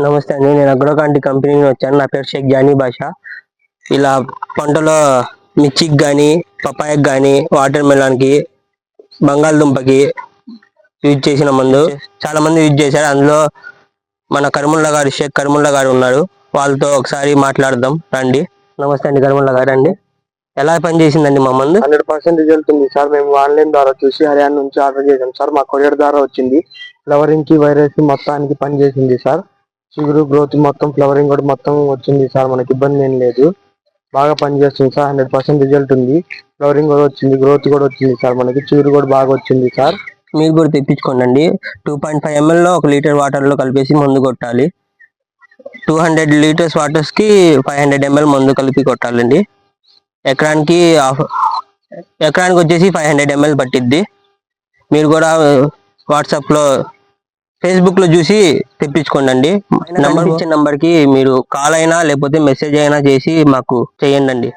నమస్తే అండి. నేను అగ్రోకాంటి కంపెనీ నుంచి వచ్చాను. నా పేరు షేక్ జానీ భాష ఇలా పంటలో మిర్చికి కానీ పపాయకి కానీ వాటర్ మెలాన్కి బంగాళదుంపకి యూజ్ చేసిన మందు. చాలా మంది యూజ్ చేశారు. అందులో మన కరిముల్లా గారు షేక్ కరిముల్లా గారు ఉన్నారు. వాళ్ళతో ఒకసారి మాట్లాడదాం. రండి. నమస్తే అండి. కరిముల్లా గారు అండి ఎలా పనిచేసిందండి మా మందు? హండ్రెడ్ పర్సెంట్ రిజల్ట్ ఉంది. సార్ మేము ఆన్లైన్ ద్వారా చూసి హర్యానా నుంచి ఆర్డర్ చేసాం సార్ మా కొరియర్ ద్వారా వచ్చింది. ఫ్లవరింగ్కి వైరస్ మొత్తానికి పనిచేసింది సార్. చిగురు గ్రోత్ మొత్తం ఫ్లవరింగ్ కూడా మొత్తం వచ్చింది సార్. మనకి ఇబ్బంది ఏం లేదు. బాగా పనిచేస్తుంది సార్. హండ్రెడ్ పర్సెంట్ రిజల్ట్ ఉంది. ఫ్లవరింగ్ కూడా వచ్చింది గ్రోత్ కూడా వచ్చింది సార్. మనకి చిగురు కూడా బాగా వచ్చింది సార్. మీరు కూడా తెప్పించుకోండి టూ పాయింట్ ఫైవ్ ఎంఎల్లో ఒక లీటర్ వాటర్లో కలిపేసి మందు కొట్టాలి. టూ హండ్రెడ్ లీటర్స్ వాటర్స్కి ఫైవ్ హండ్రెడ్ ఎంఎల్ మందు కలిపి కొట్టాలండి. ఎకరానికి ఎకరానికి వచ్చేసి ఫైవ్ హండ్రెడ్ ఎంఎల్ పట్టిద్ది. మీరు కూడా వాట్సాప్లో ఫేస్బుక్లో చూసి తెప్పించుకోండి నంబర్ ఇచ్చిన నంబర్కి మీరు కాల్ అయినా లేకపోతే మెసేజ్ అయినా చేసి మాకు చేయండి